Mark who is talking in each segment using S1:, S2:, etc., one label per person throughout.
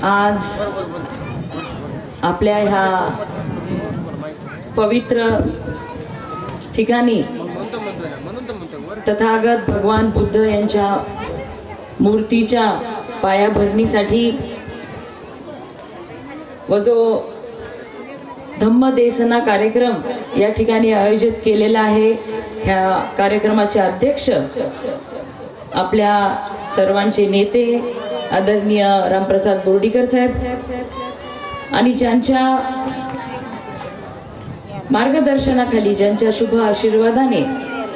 S1: आज आपल्या ह्या पवित्र ठिकाणी तथागत भगवान बुद्ध यांच्या मूर्तीच्या पायाभरणीसाठी व जो धम्मदेसना कार्यक्रम या ठिकाणी आयोजित केलेला आहे ह्या कार्यक्रमाचे अध्यक्ष आपल्या सर्वांचे नेते आदरणीय रामप्रसाद बोर्डीकर साहेब आणि ज्यांच्या मार्गदर्शनाखाली ज्यांच्या शुभ आशीर्वादाने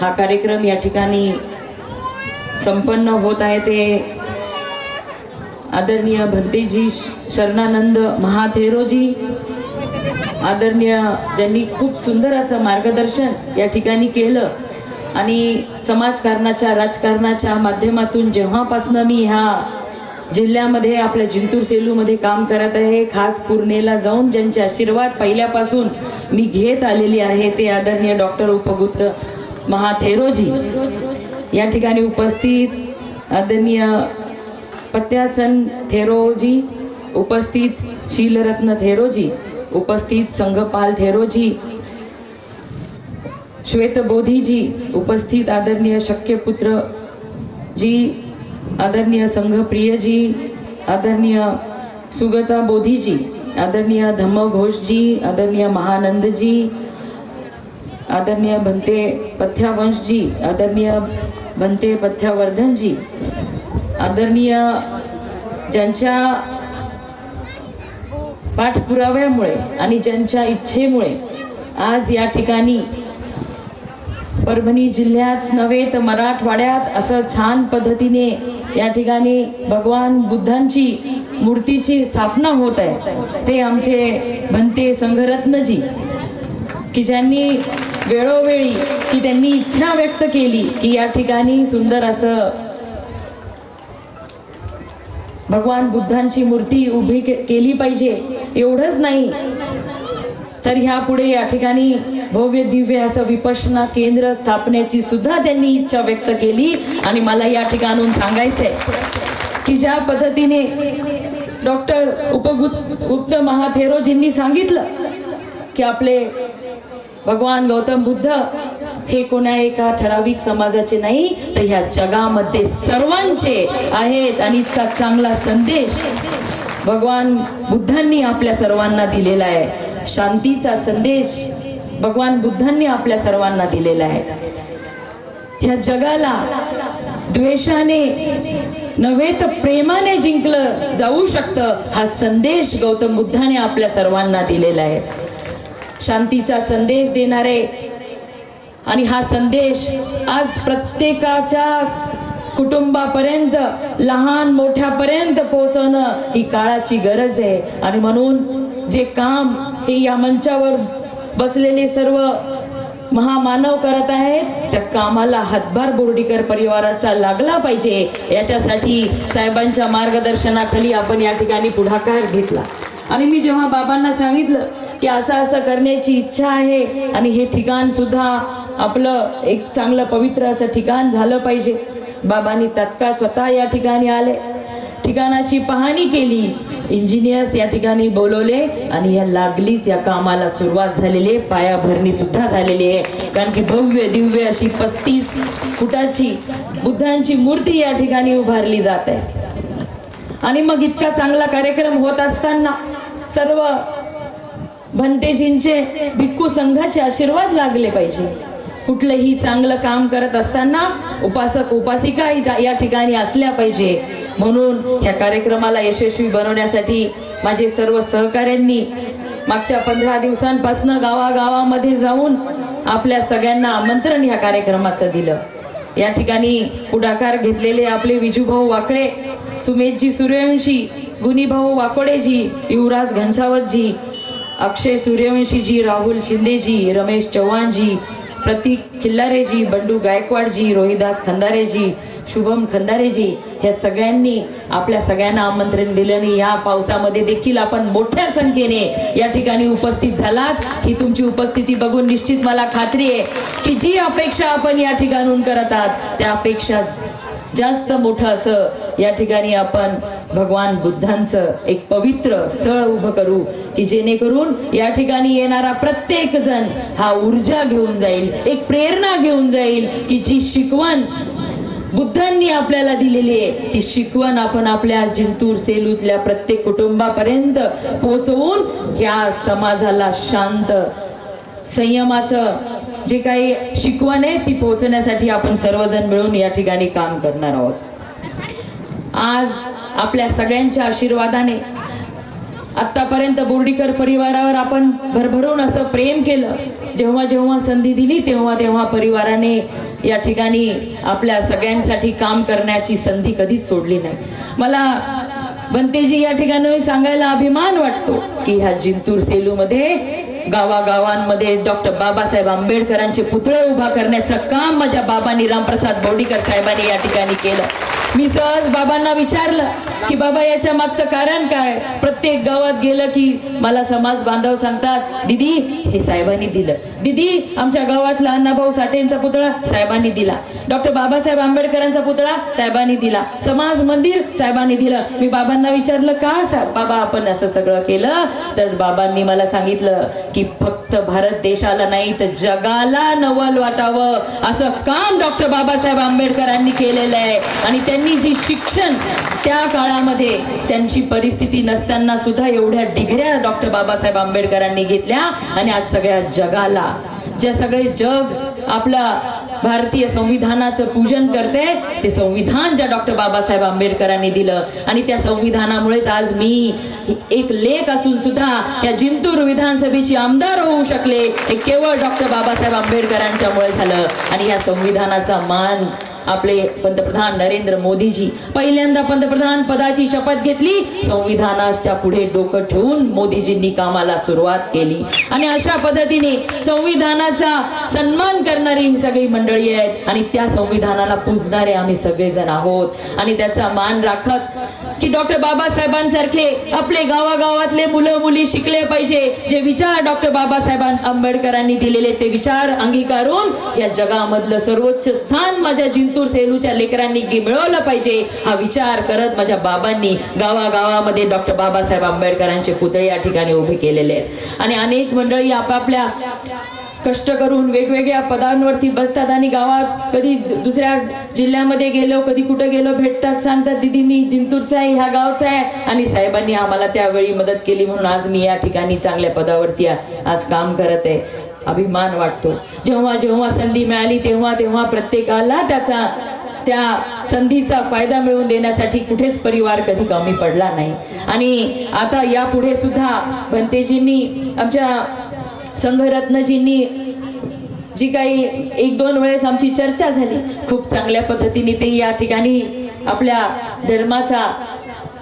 S1: हा कार्यक्रम या ठिकाणी संपन्न होत आहे ते आदरणीय भंतेजी शरणानंद महाथेरोजी आदरणीय ज्यांनी खूप सुंदर असं मार्गदर्शन या ठिकाणी केलं आणि समाजकारणाच्या राजकारणाच्या माध्यमातून जेव्हापासनं मी ह्या जिल्ह्यामध्ये आपल्या जिंतूर सेलूमध्ये काम करत आहे. खास पूर्णेला जाऊन ज्यांचे आशीर्वाद पहिल्यापासून मी घेत आलेली आहे ते आदरणीय डॉक्टर उपगुप्त महाथेरोजी. या ठिकाणी उपस्थित आदरणीय पत्यासन थेरोजी उपस्थित शीलरत्न थेरोजी उपस्थित संघपाल थेरोजी श्वेतबोधीजी उपस्थित आदरणीय शक्यपुत्र जी आदरणीय संघप्रियजी आदरणीय सुगता बोधीजी आदरणीय धम्मघोषजी आदरणीय महानंदजी आदरणीय भंते पथ्यावंशजी आदरणीय भंते पथ्यावर्धनजी आदरणीय ज्यांच्या पाठपुराव्यामुळे आणि ज्यांच्या इच्छेमुळे आज या ठिकाणी परभणी जिल्ह्यात नव्हे तर मराठवाड्यात असं छान पद्धतीने या ठिकाणी भगवान बुद्धांची मूर्तीची स्थापना होत आहे. ते आमचे भंते संघरत्नजी की ज्यांनी वेळोवेळी की त्यांनी इच्छा व्यक्त केली की या ठिकाणी सुंदर असं भगवान बुद्धांची मूर्ती उभी केली पाहिजे. एवढंच नाही तर ह्या पुढे या ठिकाणी भव्य दिव्य असं विपशना केंद्र स्थापनेची सुद्धा त्यांनी इच्छा व्यक्त केली. आणि मला या ठिकाणून सांगायचंय की ज्या पद्धतीने डॉक्टर उपगुप्त गुप्त महाथेरोजींनी सांगितलं की आपले भगवान गौतम बुद्ध हे कोणा एका ठराविक समाजाचे नाही तर ह्या जगामध्ये सर्वांचे आहेत. आणि इतका चांगला संदेश भगवान बुद्धांनी आपल्या सर्वांना दिलेला आहे. शांतीचा संदेश भगवान बुद्धांनी आपल्या सर्वांना दिलेला आहे. ह्या जगाला द्वेषाने नव्हे तर प्रेमाने जिंकलं जाऊ शकतं हा संदेश गौतम बुद्धाने आपल्या सर्वांना दिलेला आहे. शांतीचा संदेश देणारे आणि हा संदेश आज प्रत्येकाच्या कुटुंबापर्यंत लहान मोठ्यापर्यंत पोहोचवणं ही काळाची गरज आहे. आणि म्हणून जे काम हे या मंचावर बसलेले सर्व महामानव करत आहेत त्या कामाला हातभार बोर्डीकर परिवाराचा लागला पाहिजे. याच्यासाठी साहेबांच्या मार्गदर्शनाखाली आपण या ठिकाणी पुढाकार घेतला. आणि मी जेव्हा बाबांना सांगितलं की असं असं करण्याची इच्छा आहे आणि हे ठिकाण सुद्धा आपलं एक चांगलं पवित्र असं ठिकाण झालं पाहिजे. बाबांनी तत्काळ स्वतः या ठिकाणी आले. ठिकाणाची पाहणी केली. इंजिनियर्स या ठिकाणी बोलवले आणि या लागलीच या कामाला सुरुवात झालेली आहे. पायाभरणी सुद्धा झालेली आहे. कारण की भव्य दिव्य अशी पस्तीस फुटाची बुद्धांची मूर्ती या ठिकाणी उभारली जात आहे. आणि मग इतका चांगला कार्यक्रम होत असताना सर्व भंतेजींचे भिक्खू संघाचे आशीर्वाद लागले पाहिजे. कुठलंही चांगलं काम करत असताना उपासक उपासिका या ठिकाणी असल्या पाहिजे. म्हणून या कार्यक्रमाला यशस्वी बनवण्यासाठी माझे सर्व सहकाऱ्यांनी मागच्या पंधरा दिवसांपासून गावागावामध्ये जाऊन आपल्या सगळ्यांना आमंत्रण ह्या कार्यक्रमाचं दिलं. या ठिकाणी पुढाकार घेतलेले आपले विजूभाऊ वाकडे सुमेधजी सूर्यवंशी गुनीभाऊ वाकोडेजी युवराज घनसावतजी अक्षय सूर्यवंशीजी राहुल शिंदेजी रमेश चव्हाणजी प्रतीक खिल्लारेजी बंडू गायकवाडजी रोहिदास खंदारेजी शुभम खंदारेजी ह्या सगळ्यांनी आपल्या सगळ्यांना आमंत्रण दिलं आणि या पावसामध्ये देखील आपण मोठ्या संख्येने या ठिकाणी उपस्थित झालात. ही तुमची उपस्थिती बघून निश्चित मला खात्री आहे की जी अपेक्षा आपण या ठिकाणून करतात त्या अपेक्षा जास्त मोठं असं या ठिकाणी आपण भगवान बुद्धांचं एक पवित्र स्थळ उभं करू की जेणेकरून या ठिकाणी येणारा प्रत्येक जण हा ऊर्जा घेऊन जाईल एक प्रेरणा घेऊन जाईल की जी शिकवण बुद्धांनी आपल्याला दिलेली आहे ती शिकवण आपण आपल्या जिंतूर सेलूतल्या प्रत्येक कुटुंबापर्यंत पोचवून ह्या समाजाला शांत संयमाचं जे काही शिकवण आहे ती पोहोचण्यासाठी आपण सर्वजण मिळून या ठिकाणी काम करणार आहोत. आज आपल्या सगळ्यांच्या आशीर्वादाने आतापर्यंत बोर्डीकर परिवारावर आपण भरभरून असं प्रेम केलं. जेव्हा जेव्हा संधी दिली तेव्हा तेव्हा परिवाराने या ठिकाणी आपल्या सगळ्यांसाठी काम करण्याची संधी कधीच सोडली नाही. मला बनतेजी या ठिकाणी सांगायला अभिमान वाटतो की ह्या जिंतूर सेलूमध्ये गावागावांमध्ये डॉक्टर बाबासाहेब आंबेडकरांचे पुतळे उभा करण्याचं काम माझ्या बाबांनी रामप्रसाद बोर्डीकर साहेबांनी या ठिकाणी केलं. मी सहज बाबांना विचारलं की बाबा याच्या मागचं कारण काय? प्रत्येक गावात गेलं की मला समाज बांधव सांगतात दिदी हे साहेबांनी दिलं. दिदी आमच्या गावातला अण्णाभाऊ साठेंचा पुतळा साहेबांनी दिला. डॉक्टर बाबासाहेब आंबेडकरांचा पुतळा साहेबांनी दिला. समाज मंदिर साहेबांनी दिलं. मी बाबांना विचारलं का साहेब? बाबा आपण असं सगळं केलं? तर बाबांनी मला सांगितलं की फक्त भारत देशाला नाही तर जगाला नवल वाटावं. असं काम डॉक्टर बाबासाहेब आंबेडकरांनी केलेलं आहे. आणि त्यांनी जी शिक्षण त्या काळामध्ये त्यांची परिस्थिती नसताना सुद्धा एवढ्या डिग्र्या डॉक्टर बाबासाहेब आंबेडकरांनी घेतल्या आणि आज सगळ्या जगाला जे सगळे जग आपला भारतीय संविधानाचं पूजन करते ते संविधान ज्या डॉक्टर बाबासाहेब आंबेडकरांनी दिलं. आणि त्या संविधानामुळेच आज मी एक लेख असून सुद्धा या जिंतूर विधानसभेची आमदार होऊ शकले हे केवळ डॉक्टर बाबासाहेब आंबेडकरांच्यामुळे झालं. आणि या संविधानाचा मान आपले पंतप्रधान नरेंद्र मोदीजी पहिल्यांदा पंतप्रधान पदाची शपथ घेतली. संविधानाच्या पुढे डोकं ठेवून मोदीजींनी कामाला सुरुवात केली. आणि अशा पद्धतीने संविधानाचा सन्मान करणारी ही सगळी मंडळी आहेत. आणि त्या संविधानाला पूजणारे आम्ही सगळेजण आहोत. आणि त्याचा मान राखत की डॉक्टर बाबासाहेबांसारखे आपले गावागावातले मुलं मुली शिकले पाहिजे. जे विचार डॉक्टर बाबासाहेब आंबेडकरांनी दिलेले ते विचार अंगीकारून या जगामधलं सर्वोच्च स्थान माझ्या जिंतूर सेलूच्या लेकरांनी मिळवलं पाहिजे हा विचार करत माझ्या बाबांनी गावागावामध्ये डॉक्टर बाबासाहेब आंबेडकरांचे पुतळे या ठिकाणी उभे केलेले आहेत. आणि अनेक मंडळी आपापल्या कष्ट करून वेगवेगळ्या पदांवरती बसतात आणि गावात कधी दुसऱ्या जिल्ह्यामध्ये गेलो कधी कुठं गेलो भेटतात सांगतात दिदी मी जिंतूरचा आहे ह्या गावचा आहे. आणि साहेबांनी आम्हाला त्यावेळी मदत केली म्हणून आज मी या ठिकाणी चांगल्या पदावरती आज काम करत आहे. अभिमान वाटतो. जेव्हा जेव्हा संधी मिळाली तेव्हा तेव्हा प्रत्येकाला त्याचा त्या संधीचा फायदा मिळवून देण्यासाठी कुठेच परिवार कधी कमी पडला नाही. आणि आता यापुढे सुद्धा भंतेजींनी आमच्या संघरत्नजींनी जी काही एक दोन वेळेस आमची चर्चा झाली खूप चांगल्या पद्धतीने ते या ठिकाणी आपल्या धर्माचा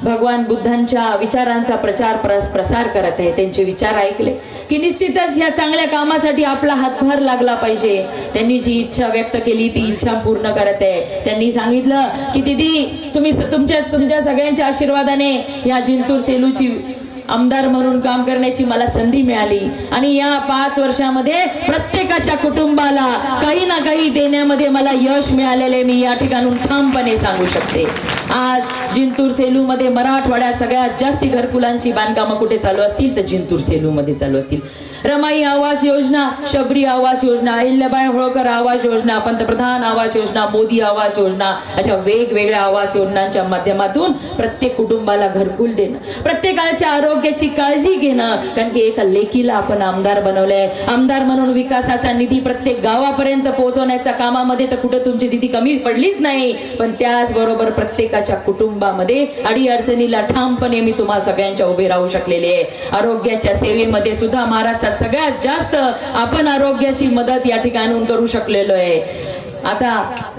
S1: भगवान बुद्धांच्या विचारांचा प्रचार प्रसार करत आहे. त्यांचे विचार ऐकले की निश्चितच ह्या चांगल्या कामासाठी आपला हातभार लागला पाहिजे. त्यांनी जी इच्छा व्यक्त केली ती इच्छा पूर्ण करत आहे. त्यांनी सांगितलं की दिदी तुम्ही तुमच्या तुमच्या सगळ्यांच्या आशीर्वादाने ह्या जिंतूर सेलूची आमदार म्हणून काम करण्याची मला संधी मिळाली. आणि या पाच वर्षामध्ये प्रत्येकाच्या कुटुंबाला काही ना काही देण्यामध्ये मला यश मिळालेले मी या ठिकाणून ठामपणे सांगू शकते. आज जिंतूर सेलूमध्ये मराठवाड्यात सगळ्यात जास्ती घरकुलांची बांधकामं कुठे चालू असतील? तर जिंतूर सेलूमध्ये चालू असतील. रमाई आवास योजना शबरी आवास योजना अहिल्याबाई होळकर आवास योजना पंतप्रधान आवास योजना मोदी आवास योजना अशा वेगवेगळ्या आवास योजनांच्या माध्यमातून प्रत्येक कुटुंबाला घरकुल देणं प्रत्येकाच्या आरोग्याची काळजी घेणं. कारण की एका लेकीला आपण आमदार बनवलंय. आमदार म्हणून विकासाचा निधी प्रत्येक गावापर्यंत पोहोचवण्याच्या कामामध्ये तर कुठं तुमची निधी कमी पडलीच नाही. पण त्याचबरोबर प्रत्येकाच्या कुटुंबामध्ये अडीअडचणीला ठामपणे मी तुम्हा सगळ्यांच्या उभे राहू शकलेले आहे. आरोग्याच्या सेवेमध्ये सुद्धा महाराष्ट्रात सगळ्यात जास्त आपण आरोग्याची मदत या ठिकाणून करू शकलेलो आहे. आता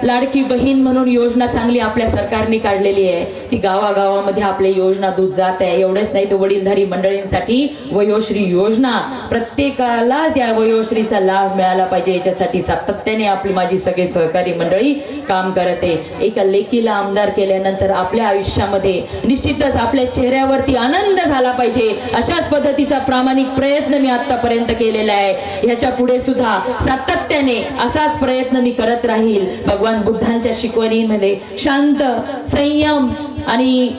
S1: लाडकी बहीण म्हणून योजना चांगली आपल्या सरकारने काढलेली आहे. ती गावागावामध्ये आपली योजना दूध जात आहे. एवढेच नाही तर वडीलधारी मंडळींसाठी वयोश्री योजना. प्रत्येकाला त्या वयोश्रीचा लाभ मिळाला पाहिजे. याच्यासाठी सातत्याने आपली माझी सगळे सहकारी मंडळी काम करत आहे. एका लेकीला आमदार केल्यानंतर आपल्या आयुष्यामध्ये निश्चितच आपल्या चेहऱ्यावरती आनंद झाला पाहिजे. अशाच पद्धतीचा प्रामाणिक प्रयत्न मी आतापर्यंत केलेला आहे. ह्याच्या पुढे सुद्धा सातत्याने असाच प्रयत्न मी करत राहील. भगवान बुद्धांच्या शिकवणीमध्ये शांत संयम आणि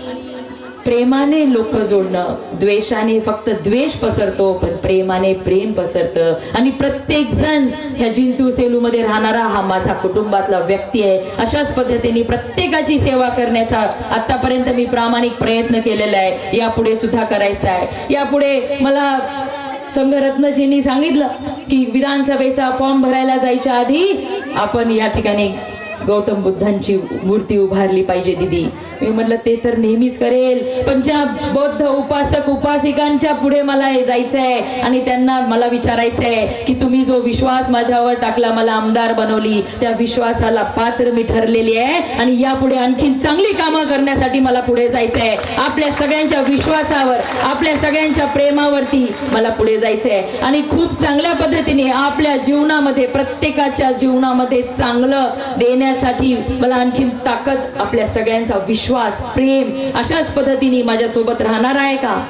S1: प्रेमाने लोक जोडणं. द्वेषाने फक्त द्वेष पसरतो पण प्रेमाने प्रेम पसरतं. आणि प्रत्येक जण ह्या जिंतूर सेलूमध्ये राहणारा हा माझा कुटुंबातला व्यक्ती आहे. अशाच पद्धतीने प्रत्येकाची सेवा करण्याचा आतापर्यंत मी प्रामाणिक प्रयत्न केलेला आहे. यापुढे सुद्धा करायचा आहे. यापुढे मला संघरत्नजींनी सांगितलं की विधानसभेचा फॉर्म भरायला जायच्या आधी आपण या ठिकाणी गौतम बुद्धांची मूर्ती उभारली पाहिजे दिदी. मी म्हटलं ते तर नेहमीच करेल पण ज्या बौद्ध उपासक उपासिकांच्या पुढे मला हे जायचं आहे आणि त्यांना मला विचारायचं आहे की तुम्ही जो विश्वास माझ्यावर टाकला मला आमदार बनवली त्या विश्वासाला पात्र मी ठरलेली आहे आणि यापुढे आणखीन चांगली कामं करण्यासाठी मला पुढे जायचं आहे आपल्या सगळ्यांच्या विश्वासावर आपल्या सगळ्यांच्या प्रेमावरती मला पुढे जायचं आहे आणि खूप चांगल्या पद्धतीने आपल्या जीवनामध्ये प्रत्येकाच्या जीवनामध्ये चांगलं देण्या करण्यासाठी मला आणखी ताकद आपल्या सगळ्यांचा विश्वास प्रेम अशाच पद्धतीने माझ्यासोबत राहणार आहे का?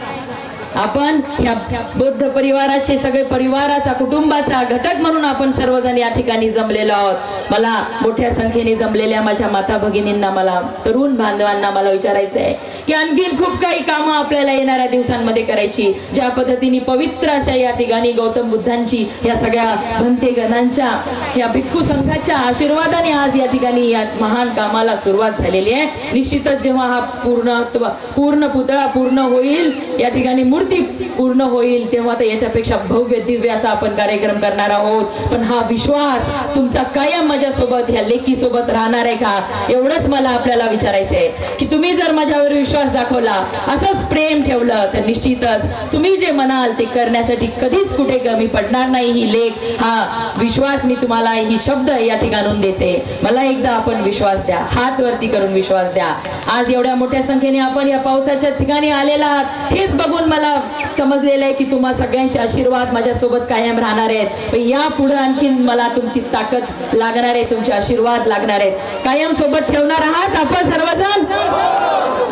S1: आपण ह्या बुद्ध परिवाराचे सगळे परिवाराचा कुटुंबाचा घटक म्हणून आपण सर्वजण या ठिकाणी जमलेलो आहोत. मला मोठ्या संख्येने जमलेल्या माझ्या माता भगिनींना मला तरुण बांधवांना मला विचारायचं आहे की आणखीन खूप काही कामं आपल्याला येणाऱ्या दिवसांमध्ये करायची ज्या पद्धतीने पवित्र अशा या ठिकाणी गौतम बुद्धांची या सगळ्या भंते गणांच्या या भिक्खू संघाच्या आशीर्वादाने आज या ठिकाणी या महान कामाला सुरुवात झालेली आहे. निश्चितच जेव्हा हा पूर्णत्व पूर्ण पुतळा पूर्ण होईल या ठिकाणी मूर्ती पूर्ण होईल तेव्हा तर याच्यापेक्षा भव्य दिव्य असा आपण कार्यक्रम करणार आहोत. पण हा विश्वास तुमचा कायम माझ्यासोबत ह्या लेकीसोबत राहणार आहे का? एवढंच मला आपल्याला विचारायचं आहे. की तुम्ही जर माझ्यावर विश्वास दाखवला असंच प्रेम ठेवलं तर निश्चितच तुम्ही जे म्हणाल ते करण्यासाठी कधीच कुठे कमी पडणार नाही ही लेख. हा विश्वास मी तुम्हाला ही शब्द या ठिकाणून देते. मला एकदा आपण विश्वास द्या. हात वरती करून विश्वास द्या. आज एवढ्या मोठ्या संख्येने आपण या पावसाच्या ठिकाणी आलेला आहात. हेच बघून मला समजलेलं आहे की तुम्हा सगळ्यांचे आशीर्वाद माझ्यासोबत कायम राहणार आहेत. पण या पुढे आणखीन मला तुमची ताकद लागणार आहे तुमचे आशीर्वाद लागणार आहेत. कायम सोबत ठेवणार आहात आपण सर्वजण?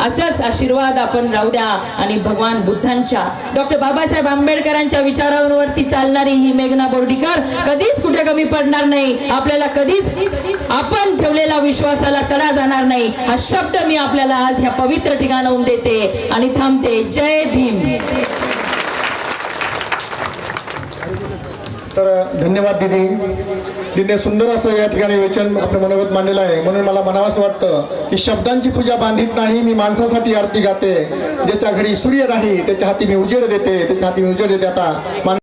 S1: असंच आशीर्वाद आपण राहू द्या आणि भगवान बुद्धांच्या डॉक्टर बाबासाहेब आंबेडकरांच्या विचारांवरती चालणारी ही मेघना बोर्डीकर कधीच कुठे कमी पडणार नाही. आपल्याला कधीच आपण ठेवलेला विश्वासाला तडा जाणार नाही. हा शब्द मी आपल्याला आज ह्या पवित्र ठिकाणाहून देते आणि थांबते. जय भीम.
S2: तर धन्यवाद दिदी. तिने सुंदर असं या ठिकाणी वचन आपलं मनोगत मांडलेलं आहे. म्हणून मला म्हणावं वाटतं की शब्दांची पूजा बांधित नाही मी माणसासाठी आरती गाते. ज्याच्या घरी सूर्य नाही त्याच्या हाती मी उजेड देते त्याच्या हाती मी उजेड देते. आता